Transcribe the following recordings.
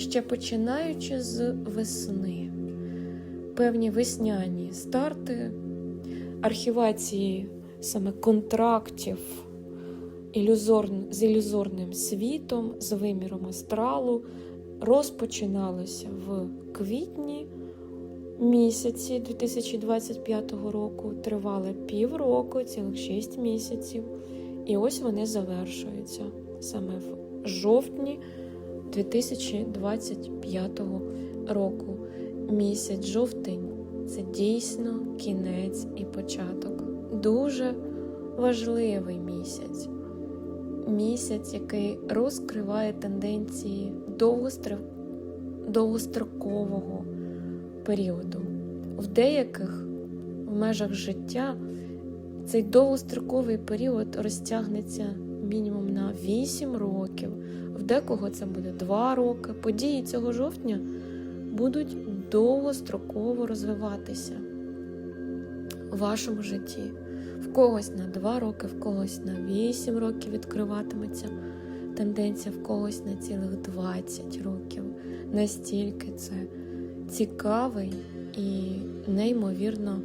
ще починаючи з весни. Певні весняні старти, архівації саме контрактів ілюзорн- з ілюзорним світом, з виміром астралу розпочиналися в квітні місяці 2025 року, тривали півроку, цілих 6 місяців. І ось вони завершуються саме в жовтні 2025 року. Місяць жовтень це дійсно кінець і початок. Дуже важливий місяць. Місяць, який розкриває тенденції довгострокового періоду. В деяких в межах життя цей довгостроковий період розтягнеться мінімум на 8 років, в декого це буде 2 роки. Події цього жовтня будуть довгостроково розвиватися у вашому житті. В когось на 2 роки, в когось на 8 років відкриватиметься тенденція, в когось на цілих 20 років. Настільки це цікавий і неймовірно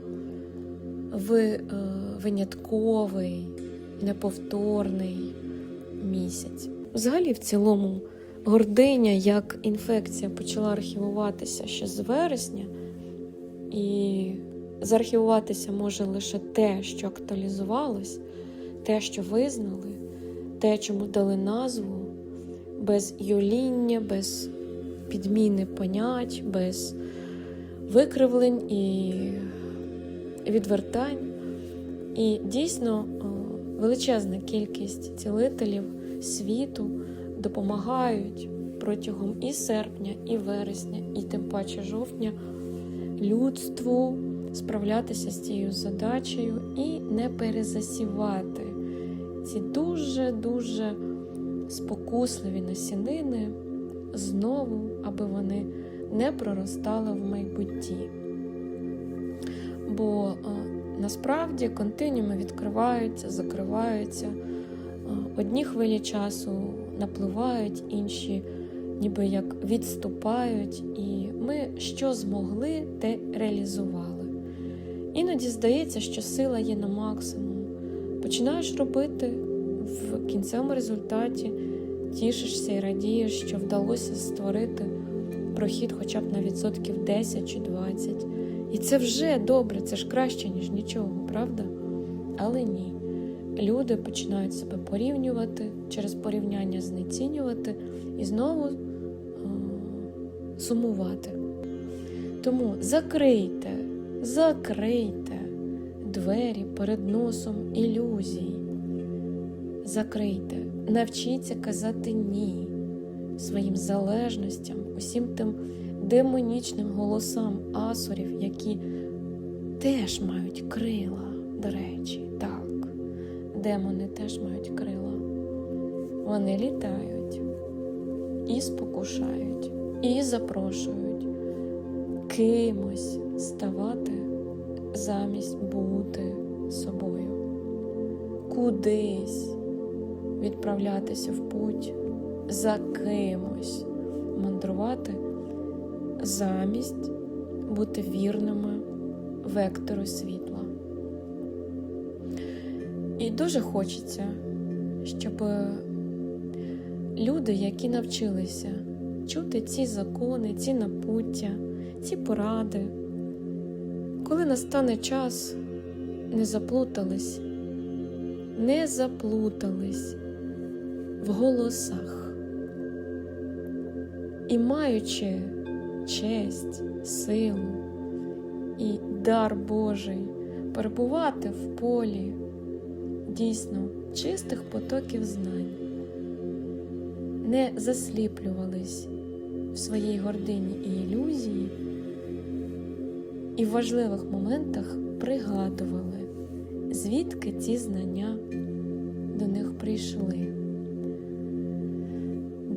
ви, е, винятковий, неповторний місяць. Взагалі, в цілому, гординя як інфекція почала архівуватися ще з вересня, і заархівуватися може лише те, що актуалізувалось, те, що визнали, те, чому дали назву, без юління, без підміни понять, без викривлень і відвертань. І дійсно величезна кількість цілителів світу допомагають протягом і серпня, і вересня, і тим паче жовтня людству справлятися з цією задачею і не перезасівати ці дуже-дуже спокусливі насінини знову, аби вони не проростали в майбутті. Бо е, насправді континіуми відкриваються, закриваються. Е, Одні хвилі часу напливають, інші ніби як відступають, і ми що змогли, те реалізували. Іноді здається, що сила є на максимум. Починаєш робити в кінцевому результаті, тішишся і радієш, що вдалося створити прохід хоча б на відсотків 10 чи 20. І це вже добре, це ж краще, ніж нічого, правда? Але ні. Люди починають себе порівнювати, через порівняння знецінювати і знову е, сумувати. Тому закрийте, закрийте двері перед носом ілюзій. Закрийте, навчіться казати ні своїм залежностям, усім тим демонічним голосам асурів, які теж мають крила, до речі, так. Демони теж мають крила. Вони літають і спокушають, і запрошують кимось ставати замість бути собою, кудись відправлятися в путь, за кимось мандрувати замість бути вірними вектору світла. І дуже хочеться, щоб люди, які навчилися чути ці закони, ці напуття, ці поради, коли настане час, не заплутались, не заплутались в голосах і маючи честь, силу і дар Божий перебувати в полі дійсно чистих потоків знань, не засліплювались в своїй гордині і ілюзії, і в важливих моментах пригадували, звідки ці знання до них прийшли.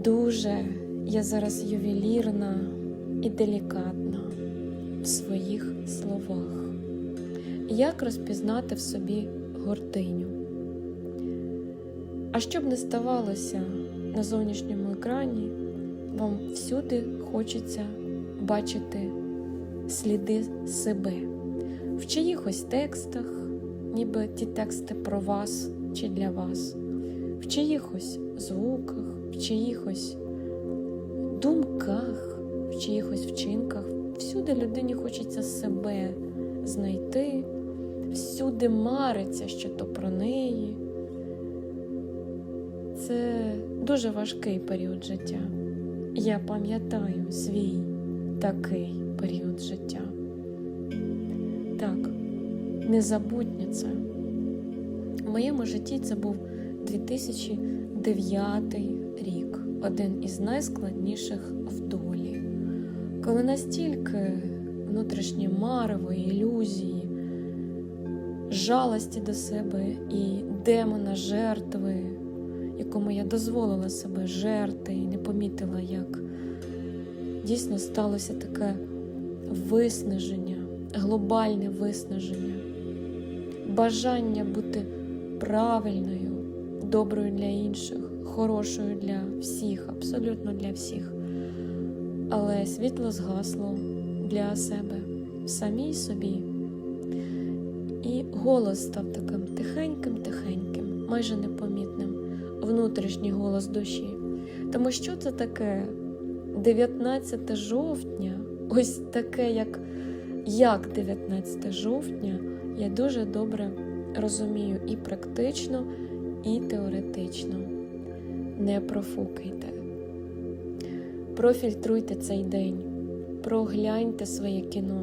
Дуже я зараз ювелірна і делікатна в своїх словах. Як розпізнати в собі гординю? А щоб не ставалося на зовнішньому екрані, вам всюди хочеться бачити сліди себе в чиїхось текстах, ніби ті тексти про вас чи для вас, в чиїхось звуках, в чиїхось думках, в чиїхось вчинках. Всюди людині хочеться себе знайти, всюди мариться, що то про неї. Це дуже важкий період життя. Я пам'ятаю свій такий період життя. Так, незабутнє це. В моєму житті це був 2009 рік, один із найскладніших в долі, коли настільки внутрішнє марево, ілюзії, жалості до себе і демона жертви, якому я дозволила себе жерти і не помітила, як дійсно сталося таке виснаження, глобальне виснаження, бажання бути правильною, доброю для інших, хорошою для всіх, абсолютно для всіх. Але світло згасло для себе, самій собі. І голос став таким тихеньким-тихеньким, майже непомітним, внутрішній голос душі. Тому що це таке 19 жовтня, ось таке, як, як 19 жовтня, я дуже добре розумію і практично, і теоретично. Не профукайте. Профільтруйте цей день, прогляньте своє кіно,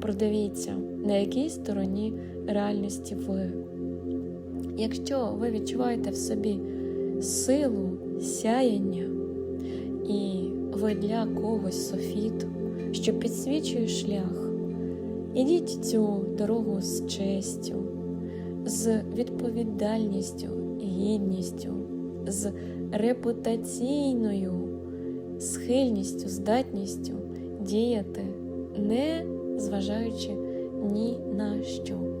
продивіться, на якій стороні реальності ви. Якщо ви відчуваєте в собі силу, сяяння, і ви для когось софіт, що підсвічує шлях, ідіть цю дорогу з честю, з відповідальністю, гідністю, з репутаційною схильністю, здатністю діяти, не зважаючи ні на що.